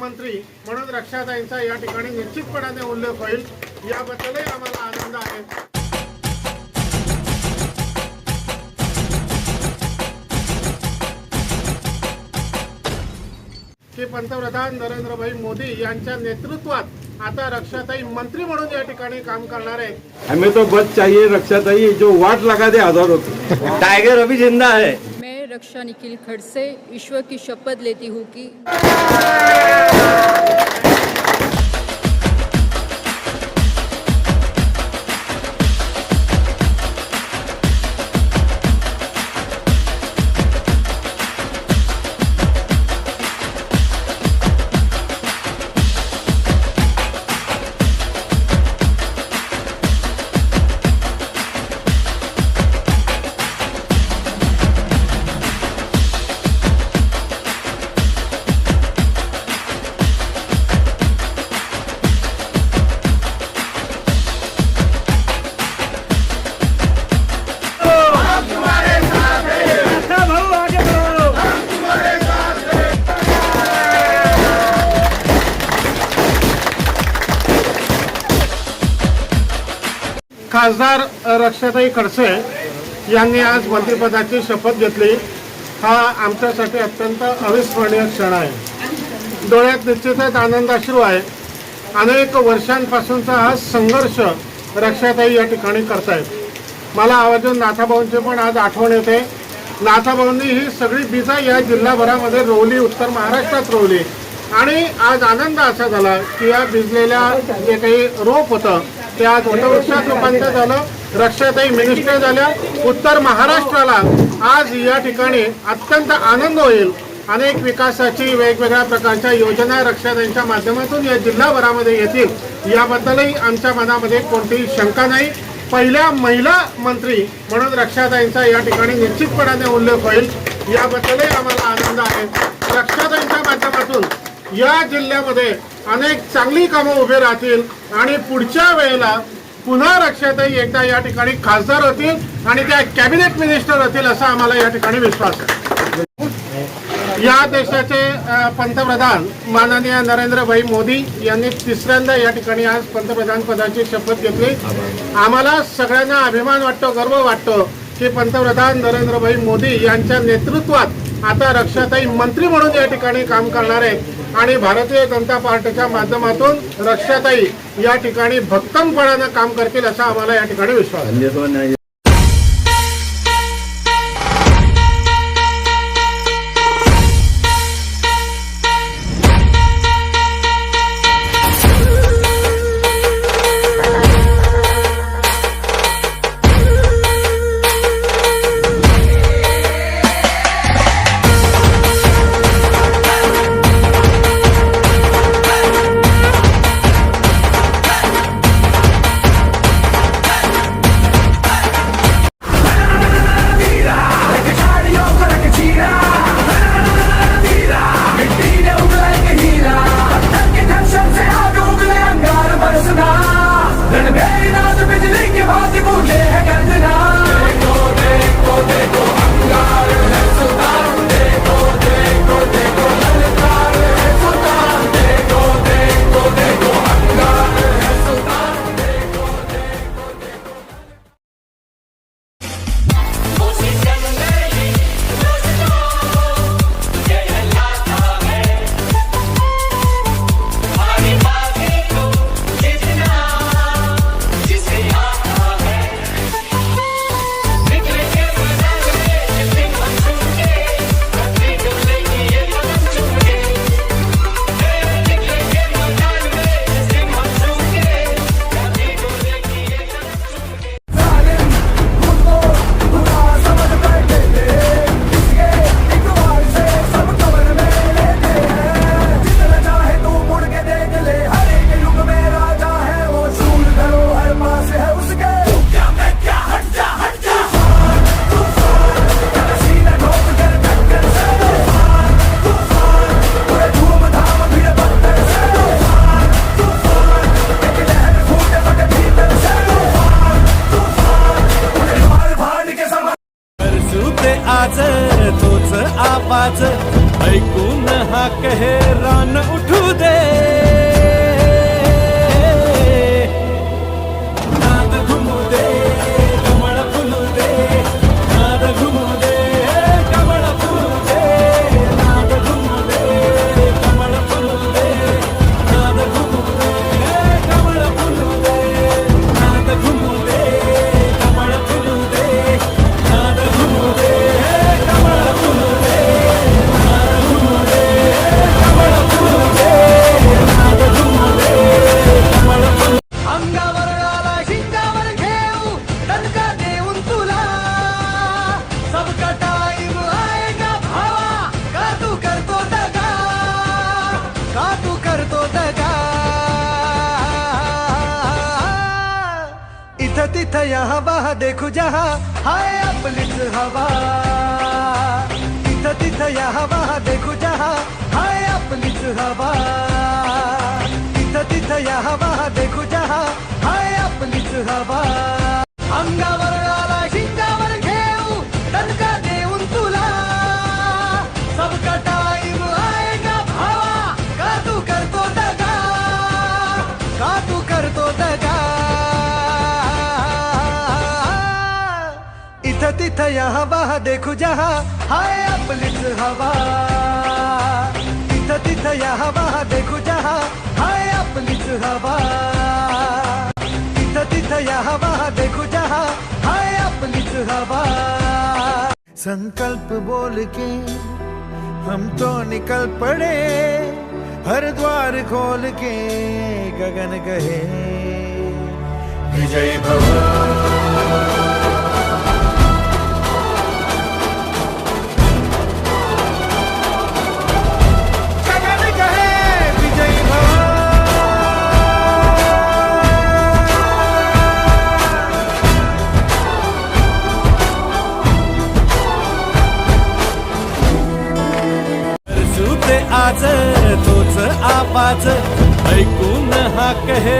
मंत्री म्हणून रक्षाताईंचा या ठिकाणी निश्चितपणाने उल्लेख होईल याबद्दलही आम्हाला आनंद आहे. की पंतप्रधान नरेंद्रभाई मोदी यांच्या नेतृत्वात आता रक्षाताई मंत्री म्हणून या ठिकाणी काम करणार आहेत. हमें तो बस चाहिए रक्षा चाहिए जो वाट लगा दे हजारों की टाइगर अभी जिंदा है। रक्षा निखिल खड़से ईश्वर की शपथ लेती हूँ कि खासदार रक्षाताई खडसे यांनी आज मंत्रिपदाची शपथ घेतली. हा आमच्यासाठी अत्यंत अविस्मरणीय क्षण आहे. डोळ्यात निश्चितच आनंदाश्रू आहे. अनेक वर्षांपासूनचा हा संघर्ष रक्षाताई या ठिकाणी करतायत. मला आवाजून नाथाभाऊंची पण आज आठवण येते. नाथाभाऊंनी ही सगळी बीजा या जिल्हाभरामध्ये रोवली उत्तर महाराष्ट्रात रोवली. आणि आज आनंद असा झाला की या भिजलेल्या जे काही रोप होतं ते आज वटवृक्षात रूपांतर झालं रक्षाताई मिनिस्टर झाल्या. उत्तर महाराष्ट्राला आज या ठिकाणी अत्यंत आनंद होईल. अनेक विकासाची वेगवेगळ्या प्रकारच्या योजना रक्षाताईंच्या माध्यमातून या जिल्हाभरामध्ये येतील. याबद्दलही आमच्या मनामध्ये कोणतीही शंका नाही. पहिल्या महिला मंत्री म्हणून रक्षाताईंचा या ठिकाणी निश्चितपणाने उल्लेख होईल. याबद्दलही आम्हाला आनंद आहे. रक्षाताईंच्या माध्यमातून या जिल्ह्यामध्ये अनेक चांगली कामं उभे राहतील आणि पुढच्या वेळेला पुन्हा रक्षाताई एकदा या ठिकाणी खासदार होतील आणि त्या कॅबिनेट मिनिस्टर होतील असा आम्हाला या ठिकाणी विश्वास आहे. या देशाचे पंतप्रधान माननीय नरेंद्रभाई मोदी यांनी तिसऱ्यांदा या ठिकाणी आज पंतप्रधान पदाची शपथ घेतली. आम्हाला सगळ्यांना अभिमान वाटतो गर्व वाटतो की पंतप्रधान नरेंद्रभाई मोदी यांच्या नेतृत्वात आता रक्षाताई मंत्री म्हणून या ठिकाणी काम करणार आहेत. आणि भारतीय जनता पार्टीच्या माध्यमातून रक्षाताई या ठिकाणी भक्कमपणानं काम करतील असा आम्हाला या ठिकाणी विश्वास ਜਹਾਂ ਕਹੇ ਰਨ ਉਠੂ ਦੇ। तो दगा इथं तिथं या हवा देखू जहा। हाय आपलीच हवा। इथं तिथं या हवा देखू जहा। हाय आपलीच हवा। इथं तिथं या हवा देखू जहा। हाय आपलीच हवा। अंगावर यहाँ वहाँ देखो जहाँ, हाय आपलीच हवा। इथं तिथं यहाँ वहाँ देखो जहाँ, हाय आपलीच हवा। इथं तिथं यहाँ वहाँ देखो जहाँ, हाय आपलीच हवा। संकल्प बोल के हम तो निकल पड़े हर द्वार खोल के गगन कहे विजय भव। आवाज ऐकून हा कहे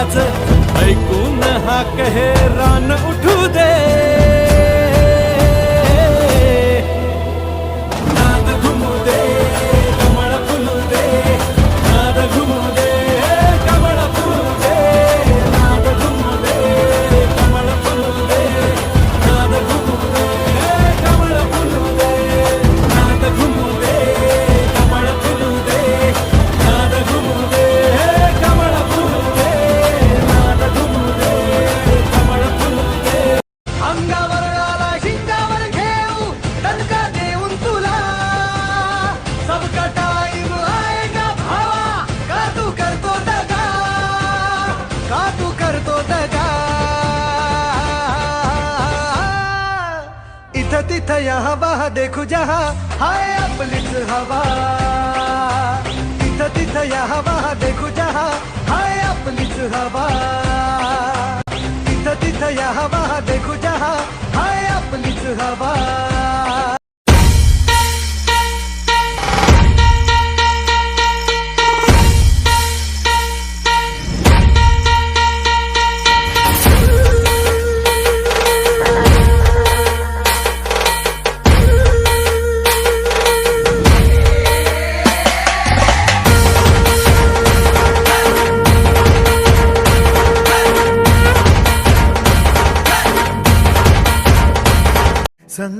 आवाज ऐकून हा कहे तिथं यहाँ, वहाँ देखू जहाँ। हाय आपलीच हवा। इथं तिथं यहाँ, वहाँ देखू जहाँ। हाय आपलीच हवा। तिथं तिथं यहाँ, वहाँ देखू जहाँ। हाय आपलीच हवा।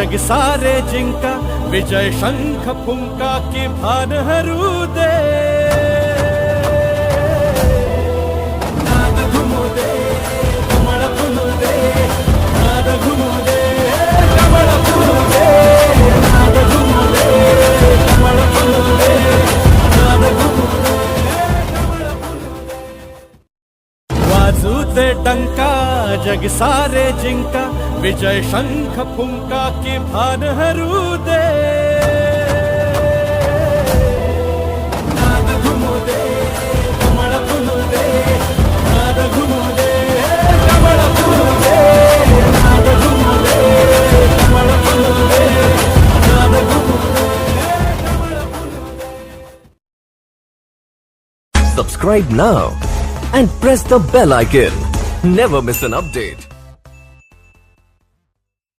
जग सारे जिंका विजय शंख फुंका की भान दे दे नाद घुमू दे कमळ फुलू दे Subscribe now and press the bell icon. Never miss an update.